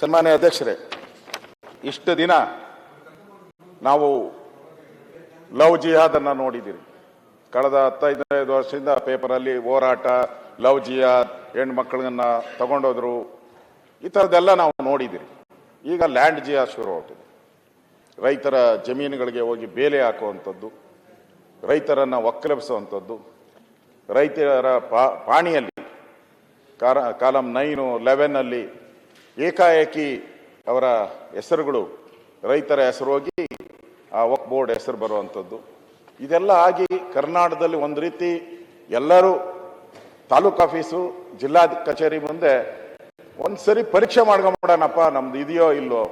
ಸನ್ಮಾನ್ಯ ಅಧ್ಯಕ್ಷರೇ, ಇಷ್ಟು ದಿನ ನಾವು ಲವ್ ಜಿಹಾದ್ ಅನ್ನ ನೋಡಿದ್ದೀರಿ. ಕಳೆದ ಹತ್ತೈದೈದು ವರ್ಷದಿಂದ ಪೇಪರಲ್ಲಿ ಹೋರಾಟ, ಲವ್ ಜಿಹಾದ್, ಹೆಣ್ಮಕ್ಳನ್ನ ತಗೊಂಡೋದ್ರು, ಈ ಥರದ್ದೆಲ್ಲ ನಾವು ನೋಡಿದ್ದೀರಿ. ಈಗ ಲ್ಯಾಂಡ್ ಜಿಹಾದ್ ಶುರು ಆಗ್ತದೆ. ರೈತರ ಜಮೀನುಗಳಿಗೆ ಹೋಗಿ ಬೇಲೆ ಹಾಕುವಂಥದ್ದು, ರೈತರನ್ನು ಒಕ್ಕಲೆಬ್ಸುವಂಥದ್ದು, ರೈತರ ಪಾ, ಪಾಣಿಯಲ್ಲಿ ಕಾರ ಕಾಲಂ ನೈನು, ಲೆವೆನ್ನಲ್ಲಿ ಏಕಾಏಕಿ ಅವರ ಹೆಸರುಗಳು, ರೈತರ ಹೆಸರು ಹೋಗಿ ಆ ವಕ್ ಬೋರ್ಡ್ ಹೆಸರು ಬರುವಂಥದ್ದು. ಇದೆಲ್ಲ ಆಗಿ ಕರ್ನಾಟಕದಲ್ಲಿ ಒಂದು ರೀತಿ ಎಲ್ಲರೂ ತಾಲೂಕು ಆಫೀಸು, ಜಿಲ್ಲಾ ಕಚೇರಿ ಮುಂದೆ ಒಂದ್ಸರಿ ಪರೀಕ್ಷೆ ಮಾಡ್ಕೊಂಬಿಡೋಣಪ್ಪ, ನಮ್ದು ಇದೆಯೋ ಇಲ್ಲೋ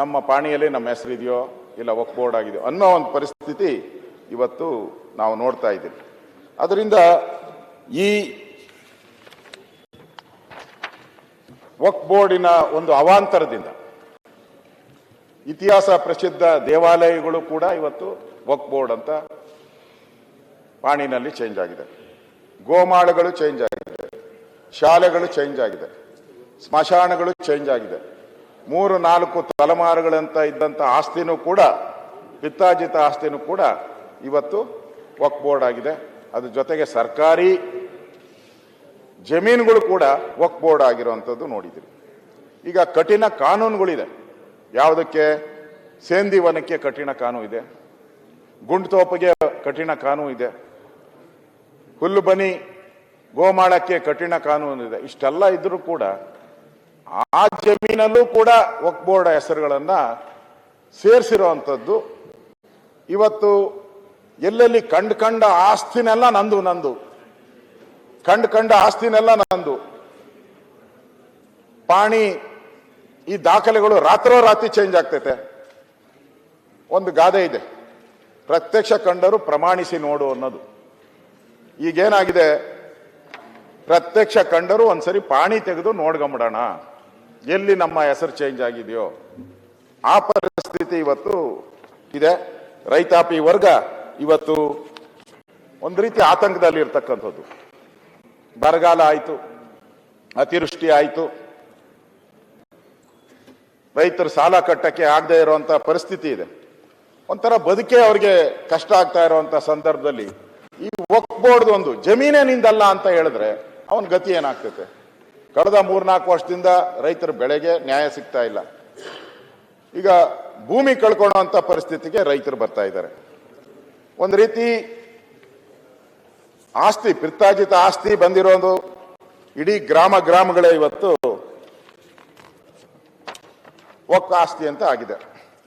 ನಮ್ಮ ಪಾಣಿಯಲ್ಲಿ ನಮ್ಮ ಹೆಸರು ಇದೆಯೋ ಇಲ್ಲ ವಕ್ ಬೋರ್ಡ್ ಆಗಿದೆಯೋ ಅನ್ನೋ ಒಂದು ಪರಿಸ್ಥಿತಿ ಇವತ್ತು ನಾವು ನೋಡ್ತಾ ಇದ್ದೀವಿ. ಅದರಿಂದ ಈ ವಕ್ ಬೋರ್ಡಿನ ಒಂದು ಅವಾಂತರದಿಂದ. ಇತಿಹಾಸ ಪ್ರಸಿದ್ಧ ದೇವಾಲಯಗಳು ಕೂಡ ಇವತ್ತು ವಕ್ ಬೋರ್ಡ್ ಅಂತ ಪಾಣಿನಲ್ಲಿ ಚೇಂಜ್ ಆಗಿದೆ. ಗೋಮಾಳಗಳು ಚೇಂಜ್ ಆಗಿದೆ. ಶಾಲೆಗಳು ಚೇಂಜ್ ಆಗಿದೆ. ಸ್ಮಶಾನಗಳು ಚೇಂಜ್ ಆಗಿದೆ. ಮೂರು, ನಾಲ್ಕು ತಲೆಮಾರುಗಳಂತ ಇದ್ದಂಥ ಆಸ್ತಿನೂ ಕೂಡ, ಪಿತ್ತಾಜಿತ ಆಸ್ತಿನೂ ಕೂಡ ಇವತ್ತು ವಕ್ ಬೋರ್ಡ್ ಆಗಿದೆ. ಅದ್ರ ಜೊತೆಗೆ ಸರ್ಕಾರಿ ಜಮೀನುಗಳು ಕೂಡ ವಕ್ ಬೋರ್ಡ್ ಆಗಿರುವಂಥದ್ದು ನೋಡಿದ್ದೀರಿ ಈಗ ಕಠಿಣ ಕಾನೂನುಗಳಿದೆ. ಯಾವುದಕ್ಕೆ? ಸೇಂದಿ ವನಕ್ಕೆ ಕಠಿಣ ಕಾನೂನು ಇದೆ. ಗುಂಡ್ತೋಪಿಗೆ ಕಠಿಣ ಕಾನೂನು ಇದೆ. ಹುಲ್ಲು ಬನಿ ಗೋಮಾಳಕ್ಕೆ ಕಠಿಣ ಕಾನೂನು ಇದೆ. ಇಷ್ಟೆಲ್ಲ ಇದ್ರೂ ಕೂಡ ಆ ಜಮೀನಲ್ಲೂ ಕೂಡ ವಕ್ ಬೋರ್ಡ್ ಹೆಸರುಗಳನ್ನ ಸೇರಿಸಿರುವಂಥದ್ದು. ಇವತ್ತು ಎಲ್ಲೆಲ್ಲಿ ಕಂಡು ಕಂಡ ಆಸ್ತಿನೆಲ್ಲ ನಂದು ನಂದು. ಕಂಡು ಕಂಡ ಆಸ್ತಿನೆಲ್ಲ ನಂದು. ಪಾಣಿ ಈ ದಾಖಲೆಗಳು ರಾತ್ರೋರಾತ್ರಿ ಚೇಂಜ್ ಆಗ್ತೈತೆ. ಒಂದು ಗಾದೆ ಇದೆ. ಪ್ರತ್ಯಕ್ಷ ಕಂಡರು ಪ್ರಮಾಣಿಸಿ ನೋಡು ಅನ್ನೋದು. ಈಗೇನಾಗಿದೆ? ಪ್ರತ್ಯಕ್ಷ ಕಂಡರು ಒಂದ್ಸರಿ ಪಾಣಿ ತೆಗೆದು ನೋಡ್ಕೊಂಬಿಡೋಣ. ಎಲ್ಲಿ ನಮ್ಮ ಹೆಸರು ಚೇಂಜ್ ಆಗಿದೆಯೋ? ಆ ಪರಿಸ್ಥಿತಿ ಇವತ್ತು ಇದೆ. ರೈತಾಪಿ ವರ್ಗ ಇವತ್ತು ಒಂದು ರೀತಿ ಆತಂಕದಲ್ಲಿ ಇರ್ತಕ್ಕಂಥದ್ದು ಬರಗಾಲ ಆಯಿತು, ಅತಿವೃಷ್ಟಿ ಆಯಿತು. ರೈತರು ಸಾಲ ಕಟ್ಟಕ್ಕೆ ಆಗದೆ ಇರುವಂತ ಪರಿಸ್ಥಿತಿ ಇದೆ. ಒಂಥರ ಬದುಕೆ ಅವ್ರಿಗೆ ಕಷ್ಟ ಆಗ್ತಾ ಇರುವಂತ ಸಂದರ್ಭದಲ್ಲಿ ಈ ವಕ್ ಬೋರ್ಡ್ ಒಂದು ಜಮೀನೇ ನಿಂದಲ್ಲ ಅಂತ ಹೇಳಿದ್ರೆ ಅವನ ಗತಿ ಏನಾಗ್ತೈತೆ? ಕಳೆದ ಮೂರ್ನಾಲ್ಕು ವರ್ಷದಿಂದ ರೈತರ ಬೆಳೆಗೆ ನ್ಯಾಯ ಸಿಗ್ತಾ ಇಲ್ಲ. ಈಗ ಭೂಮಿ ಕಳ್ಕೊಳ್ಳುವಂತ ಪರಿಸ್ಥಿತಿಗೆ ರೈತರು ಬರ್ತಾ ಇದ್ದಾರೆ. ಒಂದು ರೀತಿ ಆಸ್ತಿ ಪಿತ್ತಾಜಿತ ಆಸ್ತಿ ಬಂದಿರೋದು ಇಡೀ ಗ್ರಾಮ ಗ್ರಾಮಗಳೇ ಇವತ್ತು ಒಕ್ಕ ಆಸ್ತಿ ಅಂತ ಆಗಿದೆ.